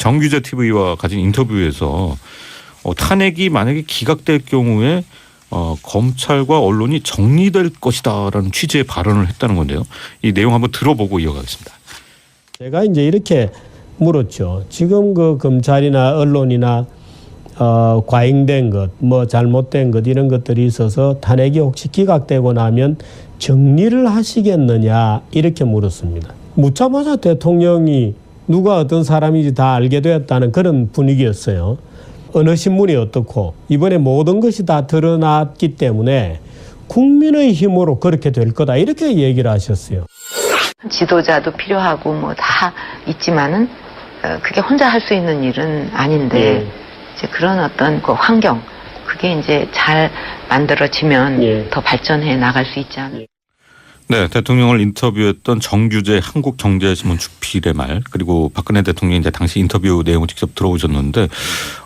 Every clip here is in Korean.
정규재 TV와 가진 인터뷰에서 어, 탄핵이 만약에 기각될 경우에 어, 검찰과 언론이 정리될 것이다라는 취지의 발언을 했다는 건데요. 이 내용 한번 들어보고 이어가겠습니다. 제가 이제 이렇게 물었죠. 지금 그 검찰이나 언론이나 어, 과잉된 것, 뭐 잘못된 것 이런 것들이 있어서 탄핵이 혹시 기각되고 나면 정리를 하시겠느냐 이렇게 물었습니다. 묻자마자 대통령이 누가 어떤 사람인지 다 알게 되었다는 그런 분위기였어요. 어느 신문이 어떻고 이번에 모든 것이 다 드러났기 때문에 국민의 힘으로 그렇게 될 거다 이렇게 얘기를 하셨어요. 지도자도 필요하고 뭐 다 있지만은 어, 그게 혼자 할 수 있는 일은 아닌데 예. 이제 그런 어떤 그 환경 그게 이제 잘 만들어지면 예. 더 발전해 나갈 수 있지 않을까. 네, 대통령을 인터뷰했던 정규재 한국경제신문 주필의 말 그리고 박근혜 대통령이 이제 당시 인터뷰 내용을 직접 들어오셨는데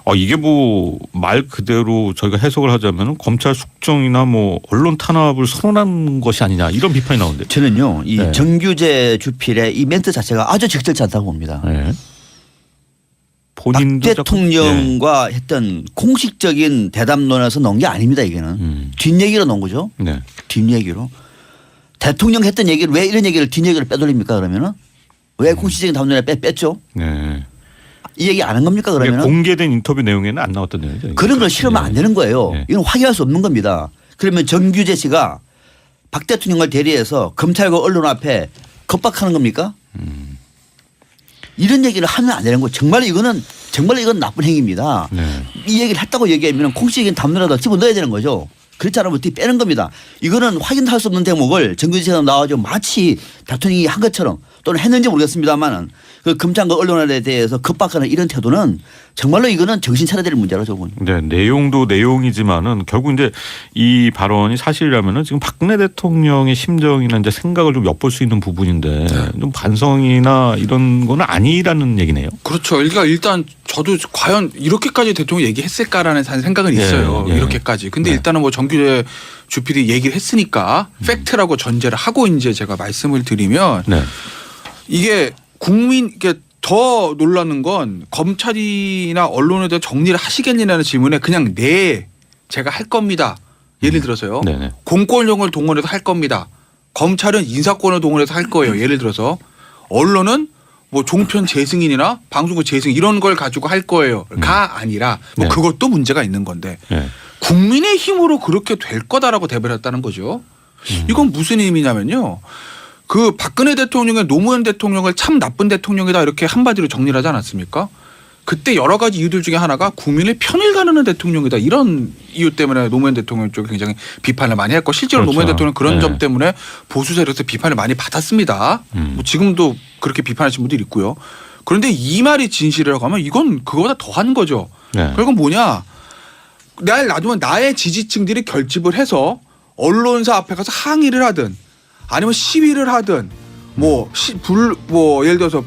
어, 이게 뭐 말 그대로 저희가 해석을 하자면 검찰 숙정이나 뭐 언론 탄압을 선언한 것이 아니냐 이런 비판이 나오는데. 저는요 이 네. 정규재 주필의 이 멘트 자체가 아주 적절치 않다고 봅니다. 네. 박 대통령과 했던 공식적인 대담론에서 넣은 게 아닙니다 이게는 음. 뒷얘기로 넣은 거죠. 네. 뒷얘기로 대통령 했던 얘기를 왜 이런 얘기를 뒷 얘기로 빼돌립니까 그러면은 왜 음. 공식적인 담론에 빼 뺐죠? 네. 이 얘기 안 한 겁니까 이게 그러면은 공개된 인터뷰 내용에는 안 나왔던 내용이죠. 그런 걸 실으면 안 되는 거예요. 네. 이건 확인할 수 없는 겁니다. 그러면 정규재 씨가 박 대통령을 대리해서 검찰과 언론 앞에 겁박하는 겁니까? 음. 이런 얘기를 하면 안 되는 거. 정말 이거는 정말 이건 나쁜 행위입니다. 네. 이 얘기를 했다고 얘기하면 공식적인 담론에다 집어넣어야 되는 거죠. 그렇지 않으면 어떻게 빼는 겁니다. 이거는 확인할 수 없는 대목을 씨가 나와서 마치 대통령이 한 것처럼 또는 했는지 모르겠습니다만은 그 검찰과 언론에 대해서 겁박하는 이런 태도는 정말로 이거는 정신 차려야 될 문제라고 저는 네, 내용도 내용이지만은 결국 이제 이 발언이 사실이라면은 지금 박근혜 대통령의 심정이나 이제 생각을 좀 엿볼 수 있는 부분인데 좀 반성이나 이런 거는 아니라는 얘기네요. 그렇죠. 그러니까 일단 저도 과연 이렇게까지 대통령 이 얘기했을까라는 생각은 예, 있어요. 예. 이렇게까지. 근데 네. 일단은 뭐 정규재 주필이 얘기를 했으니까 팩트라고 전제를 하고 이제 제가 말씀을 드리면 네. 이게 국민 이게 더 놀라는 건 검찰이나 언론에 대해 정리를 하시겠냐는 질문에 그냥 네 제가 할 겁니다. 예를 들어서요. 네네. 공권력을 동원해서 할 겁니다. 검찰은 인사권을 동원해서 할 거예요. 예를 들어서 언론은 뭐 종편 재승인이나 방송국 재승인 이런 걸 가지고 할 거예요.가 아니라 뭐 네. 그것도 문제가 있는 건데 네. 국민의 힘으로 그렇게 될 거다라고 대변 했다는 거죠. 음. 이건 무슨 의미냐면요. 그 박근혜 대통령의 노무현 대통령을 참 나쁜 대통령이다 이렇게 한마디로 정리를 하지 않았습니까? 그때 여러 가지 이유들 중에 하나가 국민의 편을 가르는 대통령이다 이런 이유 때문에 노무현 대통령 쪽에 굉장히 비판을 많이 했고 실제로 그렇죠. 노무현 대통령 그런 네. 점 때문에 보수 세력에서 비판을 많이 받았습니다. 음. 뭐 지금도 그렇게 비판하시는 분들이 있고요. 그런데 이 말이 진실이라고 하면 이건 그거보다 더한 거죠. 네. 결국 뭐냐? 날 놔두면 나의 지지층들이 결집을 해서 언론사 앞에 가서 항의를 하든 아니면 시위를 하든 뭐 불뭐 예를 들어서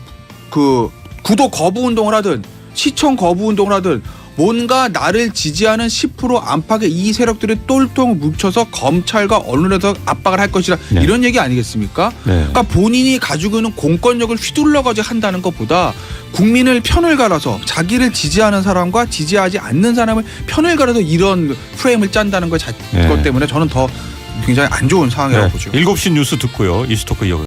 그 구독 거부 운동을 하든 시청 거부 운동을 하든 뭔가 나를 지지하는 10% 안팎의 이 세력들이 똘똘 뭉쳐서 검찰과 언론에서 압박을 할 것이라 네. 이런 얘기 아니겠습니까? 네. 그러니까 본인이 가지고 있는 공권력을 휘둘러가지고 한다는 것보다 국민을 편을 갈아서 자기를 지지하는 사람과 지지하지 않는 사람을 편을 갈아서 이런 프레임을 짠다는 것, 자, 네. 것 때문에 저는 더 굉장히 안 좋은 상황이라고 네. 보죠. 7시 뉴스 듣고요. 이슈토크 이어